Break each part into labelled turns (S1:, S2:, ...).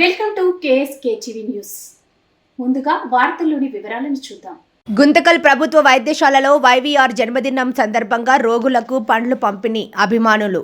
S1: Welcome to KSK TV news. ముందుగా వార్తల్లోని వివరాలను చూద్దాం.
S2: గుంతకల్ ప్రభుత్వ వైద్యశాలలో వైవీఆర్ జన్మదినం సందర్భంగా రోగులకు పండ్లు పంపిణీ అభిమానులు.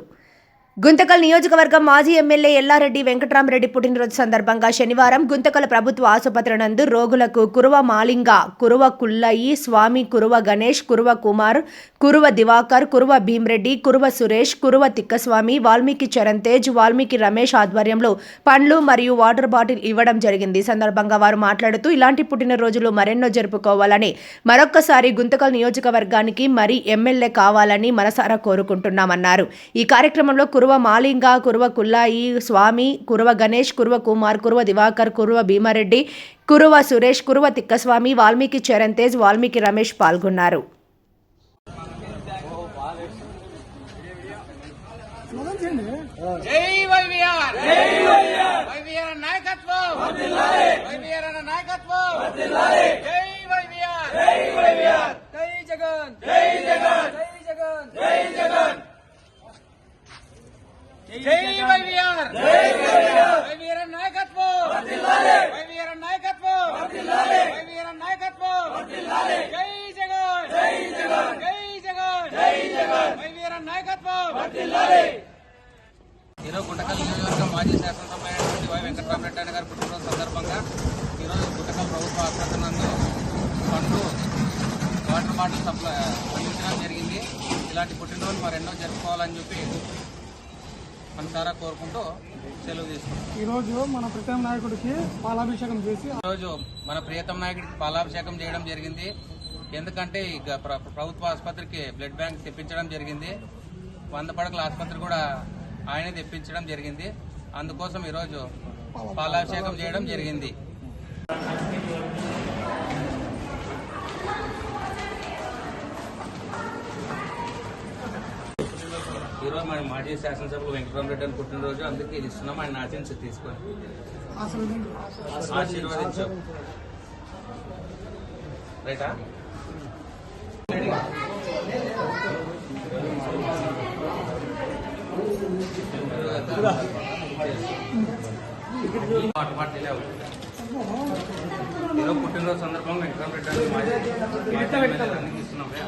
S2: గుంతకల్ నియోజకవర్గం మాజీ ఎమ్మెల్యే ఎల్లారెడ్డి వెంకటరామరెడ్డి పుట్టినరోజు సందర్భంగా శనివారం గుంతకల్ ప్రభుత్వ ఆసుపత్రి నందు రోగులకు కురువ మాలింగ కురువ కుల్లయి స్వామి కురువ గణేష్ కురువ కుమార్ కురువ దివాకర్ కురువ భీమ్రెడ్డి కురువ సురేష్ కురువ తిక్కస్వామి వాల్మీకి చరణ్ తేజ్ వాల్మీకి రమేష్ ఆధ్వర్యంలో పండ్లు మరియు వాటర్ బాటిల్ ఇవ్వడం జరిగింది. సందర్భంగా వారు మాట్లాడుతూ ఇలాంటి పుట్టినరోజులు మరెన్నో జరుపుకోవాలని మరొక్కసారి గుంతకల్ నియోజకవర్గానికి మరి ఎమ్మెల్యే కావాలని మనసారా కోరుకుంటున్నామన్నారు. ఈ కార్యక్రమంలో కురువ మాలింగ కురువ కుల్లాయి స్వామి కురువ గణేష్ కురువ కుమార్ కురువ దివాకర్ కురువ భీమారెడ్డి కురువ సురేష్ కురువ తిక్కస్వామి వాల్మీకి చరణ్ తేజ్ వాల్మీకి రమేష్ పాల్గొన్నారు.
S3: జై వైవిఆర్! జై వైవిఆర్ వైవిఆర్ నాయకత్వం! వర్ధిల్లాలి వైవిఆర్ నాయకత్వం! వర్ధిల్లాలి జై వైవిఆర్ జై వైవిఆర్ జై జగన్ జై జగన్ జై జగన్ జై జగన్ జై వైవిఆర్. వైవిఆర్ నాయకత్వం. వైవిఆర్ నాయకత్వం. వైవిఆర్ నాయకత్వం. జై జగన్. జై జగన్. జై జగన్ జై జగన్ వైవిఆర్ నాయకత్వం. ఈరోజు గుంటకల్ నియోజకవర్గం మాజీ శాసనసభ్యులైనటువంటి వై వెంకటరామరెడ్డి అన్న గారి పుట్టినరోజు సందర్భంగా ఈరోజు గుంటకల్ ప్రభుత్వ ఆసుపత్రి నందు పండ్లు వాటర్ బాటిల్ సప్లై అందించడం జరిగింది. ఇలాంటి పుట్టినరోజు మరెన్నో జరుపుకోవాలని చెప్పి మనసారా కోరుకుంటూ సెలవు తీసుకుంటాం
S4: ఈరోజు మన ప్రత్యేక నాయకుడికి పాలాభిషేకం చేసి
S3: ఈరోజు మన ప్రియతమ నాయకుడికి పాలాభిషేకం చేయడం జరిగింది. ఎందుకంటే ప్రభుత్వ ఆసుపత్రికి బ్లడ్ బ్యాంక్ తెప్పించడం జరిగింది. వంద పడకల ఆసుపత్రి కూడా ఆయనే తెప్పించడం జరిగింది. అందుకోసం ఈరోజు పాలాభిషేకం చేయడం జరిగింది. ఈరోజు మన మాజీ శాసనసభ్యులు వెంకటరామరెడ్డి అని పుట్టినరోజు. అందుకే ఇది ఇస్తున్నాం ఆయన ఆశించి తీసుకొని ఆశీర్వదించు. రైటా? పాట పాట లేవు. ఈరోజు పుట్టినరోజు సందర్భంగా వెంకటరామరెడ్డి అని మాజీ ఇస్తున్నాం.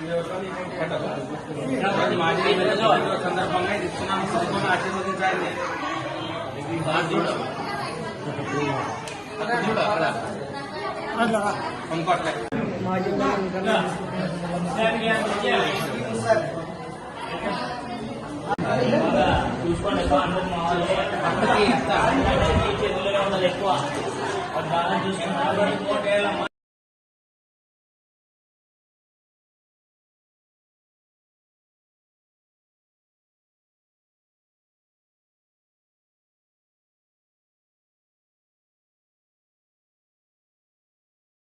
S3: ఈరోజు మాజీ ఎమ్మెల్యే పుట్టినరోజు సందర్భంగా ఇది ఇస్తున్నాం తీసుకొని ఆశీర్వదించండి అది చూడు అక్కడ చూడు అక్కడ
S4: అట్లా
S3: ఇంకోట్లే
S5: చేతుల్లోనే ఉన్నది ఎక్కువ వాడు బాగా చూసుకుంటారు ఇంకోటి ఏళ్ళమ్మ